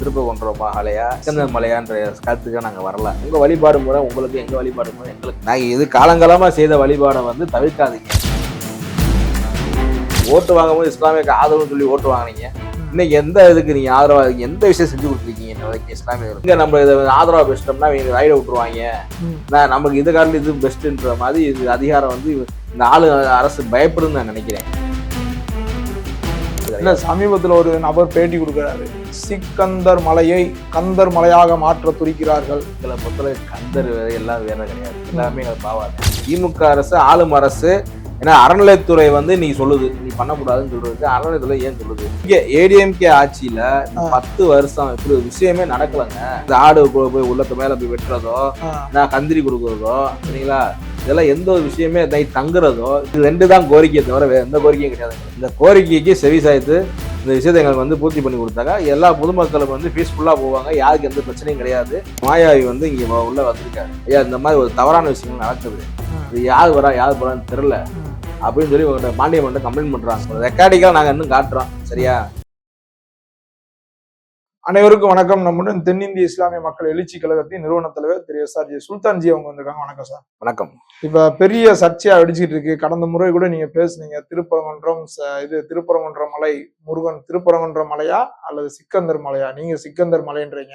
திருப்ப கொன்ற மலையா சிக்கந்தர் மலையான்ற கருத்துக்கு நாங்க வரல. உங்க வழிபாடு முறை உங்களுக்கு எங்க வழிபாடு முறை எங்களுக்கு நாங்க இது காலங்காலமா செய்த வழிபாடை வந்து தவிர்க்காதீங்க. ஓட்டு வாங்கும்போது இஸ்லாமிய ஆதரவுன்னு சொல்லி ஓட்டு வாங்குனீங்க. இன்னைக்கு எந்த இதுக்கு நீங்க ஆதரவா இருக்கீங்க? எந்த விஷயம் செஞ்சு கொடுத்துருக்கீங்க இன்ன வரைக்கும் இஸ்லாமியர்கள் இங்க நம்ம இதை ஆதரவா பேசிட்டோம்னா இவங்க ரைட விட்டுருவாங்க. நான் நமக்கு இது காரணம் இது பெஸ்ட்ன்ற மாதிரி இது அதிகாரம் வந்து இந்த ஆளு அரசு பயப்படுன்னு நான் நினைக்கிறேன். இல்ல சமீபத்துல ஒரு நபர் பேட்டி கொடுக்கிறாரு. சிக்கந்தர் மலையை கந்தர் மலையாக மாற்ற துடிக்கிறார்கள் எங்களை பொறுத்தவரை கந்தர் எல்லாம் வேற கிடையாது. எல்லாமே பாவாங்க திமுக அரசு ஆளும் அரசு ஏன்னா அறநிலைத்துறை வந்து நீ சொல்லுது நீ பண்ணக்கூடாதுன்னு சொல்றதுக்கு அறநிலைத்துறை ஏன் சொல்லுது? இங்க ஏடிஎம்கே ஆட்சியில. பத்து வருஷம் இப்படி விஷயமே நடக்கலங்க. இந்த ஆடு போய் உள்ளத்து மேல போய் வெட்டுறதோ நான் கந்திரி கொடுக்கறதோ சரிங்களா? இதெல்லாம் எந்த ஒரு விஷயமே நை தங்குறதோ இது ரெண்டு தான் கோரிக்கையை தவிர வேற எந்த கோரிக்கையும் கிடையாது. இந்த கோரிக்கைக்கு செவி சாய்த்து இந்த விஷயத்தை எங்களுக்கு வந்து பூர்த்தி பண்ணி கொடுத்தாங்க. எல்லா பொதுமக்களும் வந்து பீஸ்ஃபுல்லாக போவாங்க. யாருக்கு எந்த பிரச்சனையும் கிடையாது. மாயாவி வந்து இங்கே உள்ள வந்திருக்காரு. ஐயா இந்த மாதிரி ஒரு தவறான விஷயங்கள் நடக்குது. இது யார் வரா யார் போறான்னு தெரில. அப்படின்னு சொல்லி உங்கள்கிட்ட பாண்டிய மட்டும் கம்ப்ளைண்ட் பண்றாங்க ரெக்கார்டிங்காக நாங்கள் இன்னும் காட்டுறோம். சரியா? அனைவருக்கும் வணக்கம். நம்முடன் தென்னிந்திய இஸ்லாமிய மக்கள் எழுச்சி கழகத்தின் நிறுவன தலைவர் திரு S R G Sultan ji அவங்க வந்திருக்காங்க. வணக்கம் சார். வணக்கம். இப்ப பெரிய சர்ச்சையா வெடிச்சிட்டு இருக்கு. கடந்த முறை கூட நீங்க பேசுனீங்க. திருப்பரங்குன்றம் இது திருப்பரங்குன்றம் மலை முருகன் திருப்பரங்குன்றம் மலையா அல்லது சிக்கந்தர் மலையா? நீங்க சிக்கந்தர் மலைன்றீங்க.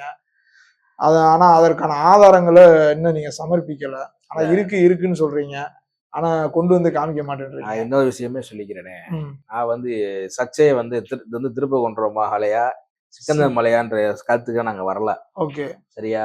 அது ஆனா அதற்கான ஆதாரங்களை இன்னும் நீங்க சமர்ப்பிக்கல. ஆனா இருக்கு இருக்குன்னு சொல்றீங்க. ஆனா கொண்டு வந்து காமிக்க மாட்டேன்றீங்க. நான் இன்னொரு விஷயமே சொல்லிக்கிறேனே. நான் வந்து சர்ச்சையை வந்து திரு- வந்து திருப்ப கொன்ற மலையா சிக்கந்தர் மலையான்ற கருத்துக்கு நாங்கள் வரல. ஓகே. சரியா?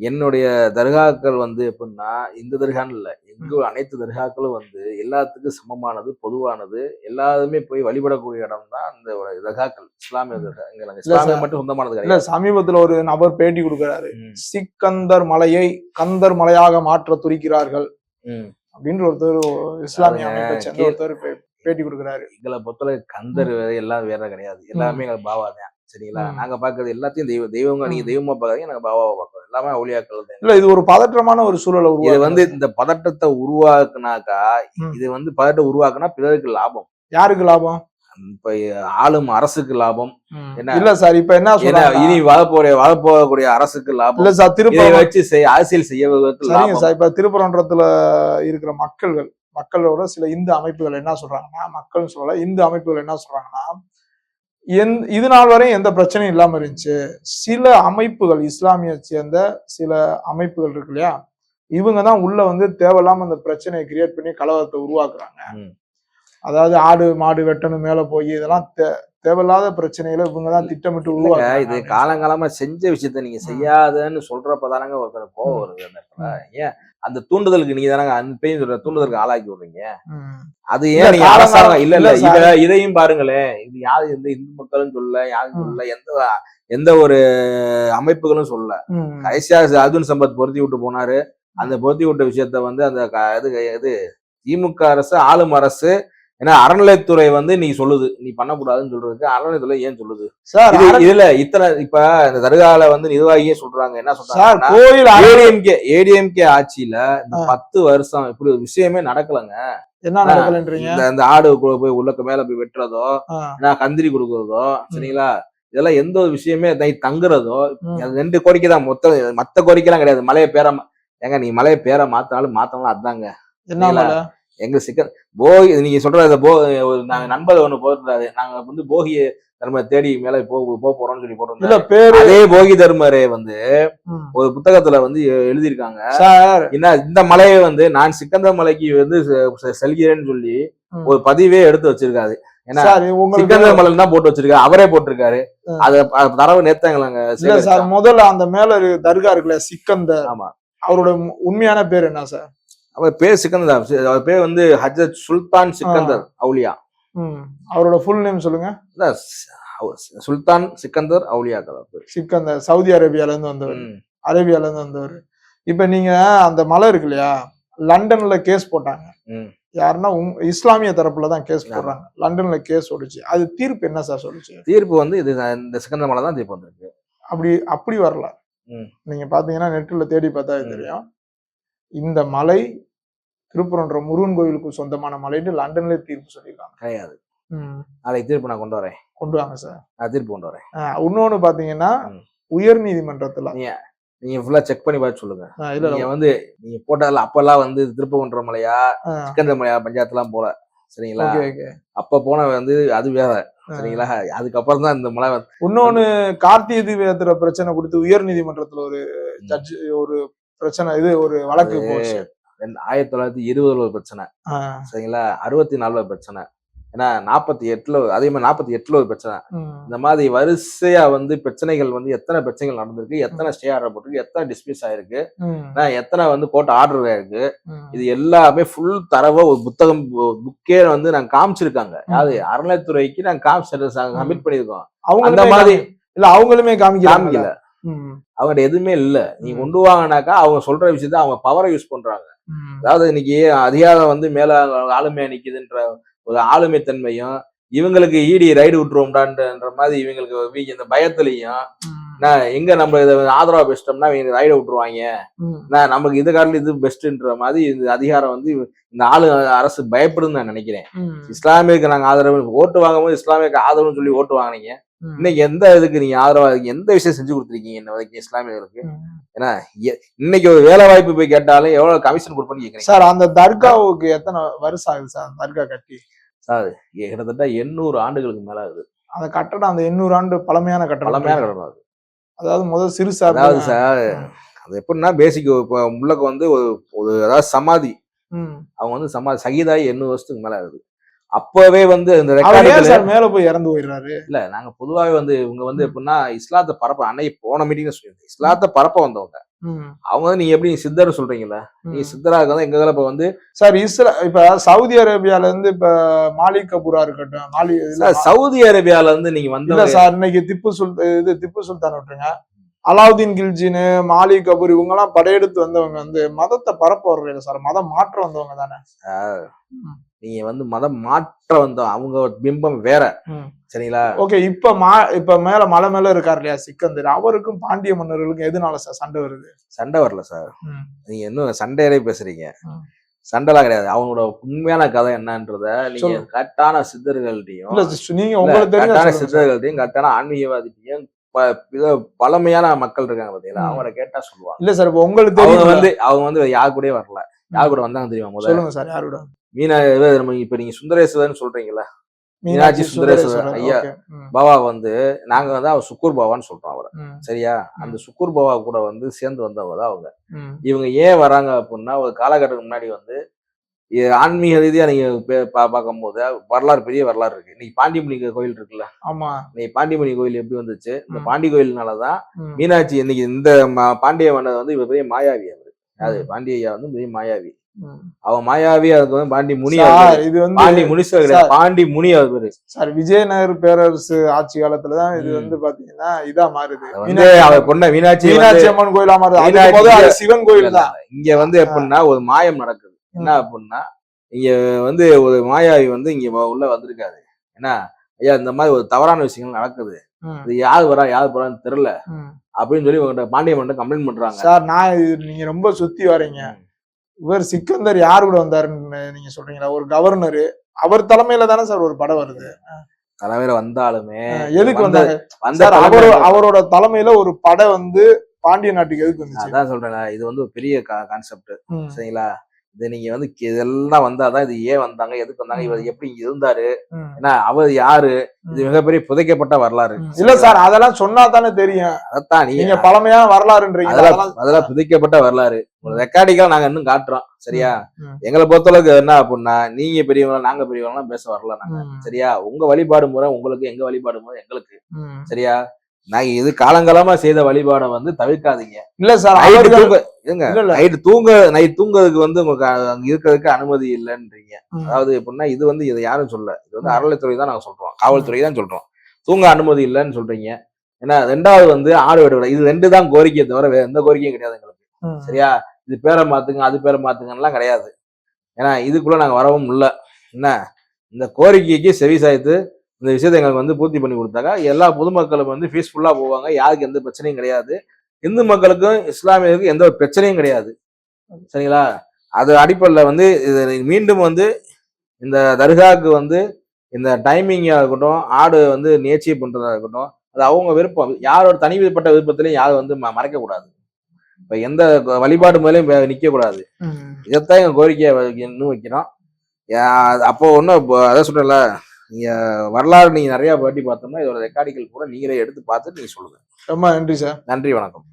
என்னுடைய தர்காக்கள் வந்து எப்படின்னா இந்த தர்கான்னு இல்லை. எங்க அனைத்து தர்காக்களும் வந்து எல்லாத்துக்கும் சமமானது பொதுவானது எல்லாருமே போய் வழிபடக்கூடிய இடம் தான் இந்த ஒரு தர்காக்கள். இஸ்லாமிய தர்கா இங்க நாங்க இஸ்லாமிய. மட்டும் சொந்தமானது கிடையாது. சமீபத்துல ஒரு நபர் பேட்டி கொடுக்கிறாரு. சிக்கந்தர் மலையை கந்தர் மலையாக மாற்ற துடிக்கிறார்கள் ம். அப்படின்ற ஒருத்தர் இஸ்லாமிய அமைப்பை ஒருத்தர் பேட்டி கொடுக்கிறாரு. எங்களை பொறுத்தவரை கந்தர் வேற எல்லாம் வேற கிடையாது. எல்லாமே எங்களுக்கு பாவா தான். சரிங்களா. நாங்க பாக்குறது எல்லாத்தையும் தெய்வ தெய்வங்க நீங்க. தெய்வமா பாக்குறீங்க நாங்க பாபாவை பாக்குறோம். எல்லாமே ஒளியாக்கள் தான். இல்ல இது ஒரு பதற்றமான ஒரு சூழலை இது வந்து இந்த பதட்டத்தை உருவாக்குனாக்கா. இது வந்து பதட்டம் உருவாக்குனா பிறருக்கு லாபம். யாருக்கு லாபம்? இப்ப ஆளும் அரசுக்கு லாபம். என்ன? இல்ல சார் இப்ப என்ன இனி வரப்போற வரப்போகக்கூடிய அரசுக்கு லாபம். இல்ல சார் இதை திருப்பரம் வச்சு செய் அரசியல் லாபம். சார் இப்ப திருப்பரன்றத்துல இருக்கிற மக்கள்கள் மக்களோட சில இந்து அமைப்புகள் என்ன சொல்றாங்கன்னா மக்கள் சொல்லல இந்து அமைப்புகள் என்ன சொல்றாங்கன்னா எந் இது நாள் வரையும் எந்த பிரச்சனையும் இல்லாம இருந்துச்சு. சில அமைப்புகள் இஸ்லாமிய சேர்ந்த சில அமைப்புகள் இருக்கு இல்லையா? இவங்க தான் உள்ள வந்து தேவையில்லாம அந்த பிரச்சனையை கிரியேட் பண்ணி கலவரத்தை உருவாக்குறாங்க. அதாவது ஆடு மாடு வெட்டணும் மேல போய் இதெல்லாம் தே- தேவையில்லாத பிரச்சனைகளை இவங்க தான் திட்டமிட்டு இல்லைங்க, இது காலங்காலமா செஞ்ச விஷயத்த நீங்க செய்யாதன்னு சொல்றப்பதானங்க ஒருத்தர் கோவம் வருது ஏன்? அந்த தூண்டுதலுக்கு நீங்க தானங்க அன்பையும் சொல்ற தூண்டுதலுக்கு ஆளாக்கி விடுறீங்க. அது ஏன் நீங்க அரசாங்கம் இல்ல இல்ல இத இதையும் பாருங்களேன் இது யாரு எந்த இந்து மக்களும் சொல்லல யாரும் ம். சொல்லல எந்த எந்த ஒரு அமைப்புகளும் சொல்லல ம். கடைசியா அர்ஜுன் சம்பத் பொருத்தி விட்டு போனாரு அந்த பொருத்தி விட்ட விஷயத்த வந்து அந்த இது இது திமுக அரசு ஆளும் அரசு ஏன்னா அறநிலைத்துறை வந்து நீ சொல்லுது. நீ பண்ணக்கூடாதுன்னு சொல்றதுக்கு அறநிலைத்துறை ஏன் சொல்லுது? சார் இதுல இத்தனை இப்ப இந்த தர்கால வந்து நிர்வாகியே சொல்றாங்க. என்ன சொல்றாங்க கோயில் ஏடிஎம்கே ஏடிஎம்கே ஆட்சியில இந்த. பத்து வருஷம் இப்படி ஒரு விஷயமே நடக்கலங்க. என்ன நடக்கலன்றீங்க? இந்த இந்த ஆடு போய் உள்ளக்க மேல போய் வெட்டுறதோ. நான் கந்திரி கொடுக்கறதோ சரிங்களா? இதெல்லாம் எந்த ஒரு விஷயமே தங்குறதோ ரெண்டு கோரிக்கை தான் மொத்த மத்த கோரிக்கைலாம் கிடையாது. மலையை பேர ஏங்க நீ மலையை பேரை மாத்தினாலும் மாத்தலாம் அதாங்க. என்ன எங்க சிக்கன் போகி நீங்க சொல்ற அந்த போ ஒரு நாங்க நண்பர் ஒண்ணு போட்டுறாரு நாங்க வந்து போகி தர்ம தேடி மேல போ போக போறோம்னு சொல்லி போட்டிருந்தாரு. பேரு அதே போகி தர்மரே வந்து. ஒரு புத்தகத்துல வந்து எழுதியிருக்காங்க. சார். என்ன இந்த மலையை வந்து நான் சிக்கந்தர் மலைக்கு வந்து செல்கிறேன்னு சொல்லி. ஒரு பதிவே எடுத்து வச்சிருக்காரு. ஏன்னா சிக்கந்தர் மலை தான் போட்டு வச்சிருக்காரு. அவரே போட்டிருக்காரு. அத தரவு நேத்தாங்களாங்க சார் முதல்ல அந்த மேல தர்கா இருக்குல்ல சிக்கந்தர் ஆமா. அவரோட உண்மையான பேர் என்ன சார்? அவர் பேர் சிக்கந்தர். அவர் பேர் வந்து ஹஜரத் சுல்தான் சிக்கந்தர் அவுலியா. ம். அவரோட ஃபுல் நேம் சொல்லுங்க. சுல்தான் சிக்கந்தர் அவுலியா சிக்கந்தர் சவுதி அரேபியால இருந்து வந்தவர். அரேபியால இருந்து வந்தவர். இப்ப நீங்க அந்த மலை இருக்கு இல்லையா லண்டன்ல கேஸ் போட்டாங்க. ம். யாருன்னா இஸ்லாமிய தரப்புல தான் கேஸ். போடுறாங்க. லண்டன்ல கேஸ் ஓடுச்சு. அது தீர்ப்பு என்ன சார் சொல்லுச்சு? தீர்ப்பு வந்து இது இந்த சிக்கந்தர் மலை தான் தீர்ப்பு வந்திருக்கு. அப்படி அப்படி வரல. ம். நீங்க பாத்தீங்கன்னா நெட்ல தேடி பார்த்தா. தெரியும். இந்த மலை திருப்பரன்ற முருகன் கோயிலுக்கு சொந்தமான மலைன்னு லண்டன்ல தீர்ப்பு சொல்லியிருக்காங்க. கிடையாது. நாளைக்கு தீர்ப்பு நான் கொண்டு வரேன். கொண்டு வாங்க சார். நான் தீர்ப்பு கொண்டு வரேன். இன்னொன்னு பாத்தீங்கன்னா. உயர் நீதிமன்றத்துல. நீங்க ஃபுல்லா செக் பண்ணி பார்த்து சொல்லுங்க. இல்ல நீங்க வந்து நீங்க போட்டதுல அப்பெல்லாம் வந்து திருப்பகுன்ற மலையா ஆஹ் சிக்கந்த மலையா பஞ்சாயத்து எல்லாம் போல சரிங்களா அப்ப போன வந்து அது வேற சரிங்களா? அதுக்கப்புறம் தான் இந்த மலை இன்னொன்னு கார்த்திகை தீபத்துல பிரச்சனை கொடுத்து உயர் நீதிமன்றத்துல ஒரு ஜட்ஜ் ஒரு பிரச்சனை இது ஒரு வழக்கு போச்சு. ஆயிரத்தி தொள்ளாயிரத்தி இருபதுல ஒரு பிரச்சனை. சரிங்களா? அறுபத்தி நாலுல பிரச்சனை. ஏன்னா நாற்பத்தி எட்டுல அதே மாதிரி நாற்பத்தி எட்டுல ஒரு பிரச்சனை. இந்த மாதிரி வரிசையா வந்து பிரச்சனைகள் வந்து எத்தனை பிரச்சனைகள் நடந்திருக்கு எத்தனை ஸ்டே ஆர்டர் போட்டிருக்கு எத்தனை டிஸ்மிஸ் ஆயிருக்கு எத்தனை வந்து கோர்ட் ஆர்டர் ஆயிருக்கு. இது எல்லாமே ஃபுல் தரவா ஒரு புத்தகம் புக்கே வந்து நாங்க காமிச்சிருக்காங்க. யாரு? அறநிலைத்துறைக்கு நாங்க காமிச்சு சப்மிட் பண்ணிருக்கோம் அவங்களுமே அந்த மாதிரி இல்ல அவங்களுமே காமிக்கிறாங்க காமிக்கல. அவங்கள்ட்ட எதுவுமே இல்ல. நீங்க கொண்டு வாங்கினாக்கா அவங்க சொல்ற விஷயத்த அவங்க பவரை யூஸ் பண்றாங்க. அதாவது இன்னைக்கு அதிகாரம் வந்து மேல ஆளுமையா நிக்குதுன்ற ஒரு ஆளுமை தன்மையும் இவங்களுக்கு ஈடி ரைடு விட்டுருவோம்டான்ற மாதிரி இவங்களுக்கு இந்த பயத்துலயும் நான் எங்க நம்ம இதை ஆதரவா பெஸ்டோம்னா இவங்க ரைட விட்டுருவாங்க. நான் நமக்கு இது காட்டில் இது பெஸ்ட்ன்ற மாதிரி இந்த அதிகாரம் வந்து இந்த ஆளு அரசு பயப்படுதுன்னு நான் நினைக்கிறேன். இஸ்லாமியருக்கு நாங்க ஆதரவு ஓட்டு வாங்கும்போது இஸ்லாமியருக்கு ஆதரவுன்னு சொல்லி ஓட்டு வாங்கினீங்க. இன்னைக்கு எந்த இதுக்கு நீங்க ஆதரவா இருக்கீங்க? எந்த விஷயம் செஞ்சு கொடுத்துருக்கீங்க இன்ன வரைக்கும் இஸ்லாமியர்களுக்கு? எ- இன்னைக்கு ஒரு வேலை வாய்ப்பு போய் கேட்டாலும் எவ்வளவு கமிஷன் கொடுப்பேன்னு கேக்குறீங்க. சார் அந்த தர்காவுக்கு எத்தனை வருஷம் ஆகுது சார் தர்கா கட்டி? கிட்டத்தட்ட எண்ணூறு ஆண்டுகளுக்கு மேல ஆகுது. அந்த கட்டடம் அந்த எண்ணூறு ஆண்டு பழமையான கட்டடம். பழமையான கட்டடம் அது. அதாவது முதல் சிறு சார் அதாவது சார் அது எப்படின்னா பேசிக் இப்போ உள்ளக்கு வந்து ஒரு ஒரு அதாவது சமாதி. அவங்க வந்து சமாதி சகிதாயி எண்ணூறு வருஷத்துக்கு மேல ஆகுது. அப்பவே வந்து சார் மேல போய் இறந்து போயிடுறாரு? இல்ல நாங்க பொதுவாவே வந்து இவங்க வந்து எப்படின்னா இஸ்லாத்தை பரப்ப அன்னைக்கு போன மீட்டிங்ல சொல்லியிருந்தேன். இஸ்லாத்தை பரப்ப வந்தவங்க. அவங்க வந்து நீங்க எப்படி சித்தர் சொல்றீங்களா நீ. சித்தரா இருக்கா எங்க இதுல இப்ப வந்து சார் இஸ்ரா இப்ப சவுதி அரேபியால இருந்து இப்ப மாலிக் கபூரா இருக்கட்டும் மாலி இல்ல, சார், சவுதி அரேபியால இருந்து நீங்க வந்தவங்க சார் இன்னைக்கு திப்பு சுல் இது திப்பு சுல்தான் விட்டுருங்க. அலாவுதீன் கில்ஜின்னு மாலிக் கபூர் இவங்க எல்லாம் படையெடுத்து வந்தவங்க வந்து மதத்தை பரப்ப வர்றது சார் மதம் மாற்ற வந்தவங்க தானே. நீங்க வந்து மதம் மாற்ற வந்தோம் அவங்க பிம்பம் வேற. சரிங்களா ஓகே இப்ப மா இப்ப மேல மலை மேல இருக்கார் இல்லையா சிக்கந்தர் அவருக்கும் பாண்டிய மன்னர்களுக்கும் எதனால சார் சண்டை வருது சண்டை வரல சார். நீங்க இன்னும் சண்டையிலே பேசுறீங்க. சண்டைலாம் கிடையாது அவங்களோட உண்மையான கதை என்னன்றத நீங்க. கரெக்டான just நீங்க உங்களுக்கு கரெக்டான தெரிஞ்ச சித்தர்கள்ட்டையும் கரெக்டான ஆன்மீகவாதிட்டையும் பழமையான மக்கள் இருக்காங்க பாத்தீங்களா. அவங்கள கேட்டா சொல்லுவாங்க. இல்ல சார் உங்களுக்கு அவங்க வந்து அவங்க வந்து யார் கூடயே வரல. யார் கூட வந்தாங்க தெரியுமா முதல்ல? சொல்லுங்க சார் யாரோட மீனா நம்ம இப்ப நீங்க சுந்தரேஸ்வரன் சொல்றீங்களா மீனாட்சி சுந்தரேஸ்வரர். ஐயா. பாபா வந்து நாங்க வந்து அவர் சுக்கூர் பாபான்னு சொல்றோம் அவரை. சரியா? அந்த சுக்கூர் பாபா கூட வந்து சேர்ந்து வந்தவங்க தான் அவங்க. இவங்க ஏன் வராங்க அப்படின்னா ஒரு காலகட்டத்துக்கு முன்னாடி வந்து ஆன்மீக ரீதியா நீங்க பே- பா- பார்க்கும்போது வரலாறு பெரிய வரலாறு இருக்கு. இன்னைக்கு பாண்டிமணி கோயில் இருக்குல்ல? ஆமா. இன்னைக்கு பாண்டிமணி கோயில் எப்படி வந்துச்சு? இந்த. பாண்டி கோயில்னாலதான். மீனாட்சி இன்னைக்கு இந்த பாண்டிய மன்னர் வந்து இவர் பெரிய மாயாவி அவரு. அது பாண்டிய வந்து பெரிய மாயாவி. அவன் மாயாவி அதுக்கு வந்து பாண்டி முனி இது வந்து பாண்டி முனீஸ்வர் கிடையாது. பாண்டி முனி அவர். பேரு சார் விஜயநகர் பேரரசு ஆட்சி காலத்துலதான் இது. வந்து பாத்தீங்கன்னா இதா மாறுது. வந்து அவர் பொண்ண மீனாட்சி மீனாட்சி அம்மன் கோயிலா மாறுது. சிவன் கோயில் தான். இங்க வந்து எப்படின்னா ஒரு மாயம் நடக்குது. என்ன அப்படின்னா இங்க வந்து ஒரு மாயாவி வந்து இங்க உள்ள வந்திருக்காரு. என்ன? ஐயா இந்த மாதிரி ஒரு தவறான விஷயங்கள் நடக்குது. இது யார் வரா யார் போறான்னு தெரியல. அப்படின்னு சொல்லி உங்கள்கிட்ட பாண்டிய மன்றம் கம்ப்ளைண்ட் பண்றாங்க. சார் நான் நீங்க ரொம்ப சுத்தி வரீங்க. இவர் சிக்கந்தர் யார் கூட வந்தாருன்னு நீங்க சொல்றீங்களா? ஒரு கவர்னர் அவர் தலைமையில தானே சார் ஒரு படம் வருது. தலைமையில வந்தாலுமே எதுக்கு வந்த- வந்த சார் தலைமை- அவரோட அவரோட தலைமையில ஒரு படம் வந்து பாண்டிய நாட்டுக்கு எதுக்கு வந்துச்சு? அதான் சொல்றேன் இது வந்து பெரிய கான்செப்ட். சரிங்களா? இது நீங்க வந்து இதெல்லாம் வந்தாதான் இது ஏன் வந்தாங்க? எதுக்கு வந்தாங்க? இவர் எப்படி இங்க இருந்தாரு. ஏன்னா அவர் யாரு? இது மிகப்பெரிய புதைக்கப்பட்ட வரலாறு. இல்ல சார் அதெல்லாம் சொன்னா தானே தெரியும். அதான் நீங்க பழமையான வரலாறுன்றீங்க. அதெல்லாம் அதெல்லாம் புதைக்கப்பட்ட வரலாறு. ரெக்கார்டிக்கா நாங்க இன்னும் காட்டுறோம். சரியா. எங்களை பொறுத்தளவுக்கு என்ன அப்படின்னா நீங்க பெரியவங்க நாங்க பெரியவங்க பேச வரல நாங்க. சரியா? உங்க வழிபாடு முறை உங்களுக்கு எங்க வழிபாடு முறை எங்களுக்கு. சரியா? நான் இது காலங்காலமா செய்த வழிபாடை வந்து தவிர்க்காதீங்க. இல்ல சார் நைட்டு தூங்க நைட்டு நைட் தூங்குறதுக்கு வந்து உங்களுக்கு அங்க இருக்கிறதுக்கு அனுமதி இல்லைன்றீங்க. அதாவது எப்படின்னா இது வந்து இதை யாரும் சொல்ல இது வந்து. அறநிலைத்துறை தான் நாங்க சொல்றோம். காவல்துறை தான் சொல்றோம். தூங்க அனுமதி இல்லைன்னு சொல்றீங்க. ஏன்னா ரெண்டாவது வந்து ஆடு விட இது ரெண்டு தான் கோரிக்கையை தவிர வேற எந்த கோரிக்கையும் கிடையாது எங்களுக்கு. சரியா? இது பேரை மாத்துங்க அது பேரை மாத்துங்கலாம் கிடையாது. ஏன்னா இதுக்குள்ள நாங்க வரவும் இல்லை. என்ன? இந்த கோரிக்கைக்கு செவி சாய்த்து இந்த விஷயத்தை எங்களுக்கு வந்து பூர்த்தி பண்ணி கொடுத்தாக்கா எல்லா பொதுமக்களும் வந்து பீஸ்ஃபுல்லா போவாங்க. யாருக்கு எந்த பிரச்சனையும் கிடையாது. இந்து மக்களுக்கும் இஸ்லாமியருக்கும் எந்த ஒரு பிரச்சனையும் கிடையாது. சரிங்களா? அது அடிப்படையில் வந்து இது மீண்டும் வந்து இந்த தர்காவுக்கு வந்து இந்த டைமிங்காக இருக்கட்டும் ஆடு வந்து நேர்ச்சி பண்றதா இருக்கட்டும் அது அவங்க விருப்பம். யாரோட தனிப்பட்ட விருப்பத்திலையும் யாரும் வந்து மறைக்கக்கூடாது. இப்போ எந்த வழிபாடு மேலேயும் நிற்க கூடாது இதைத்தான் எங்க கோரிக்கையை இன்னும் வைக்கிறோம். அப்போ ஒன்றும் அதான் சொல்றேன்ல நீங்க வரலாறு நீங்க நிறைய வாட்டி பார்த்தோம்னா இதோட ரெக்கார்டிகள் கூட நீங்களே எடுத்து பார்த்து நீங்க சொல்லுங்க. ரொம்ப நன்றி சார் நன்றி வணக்கம்.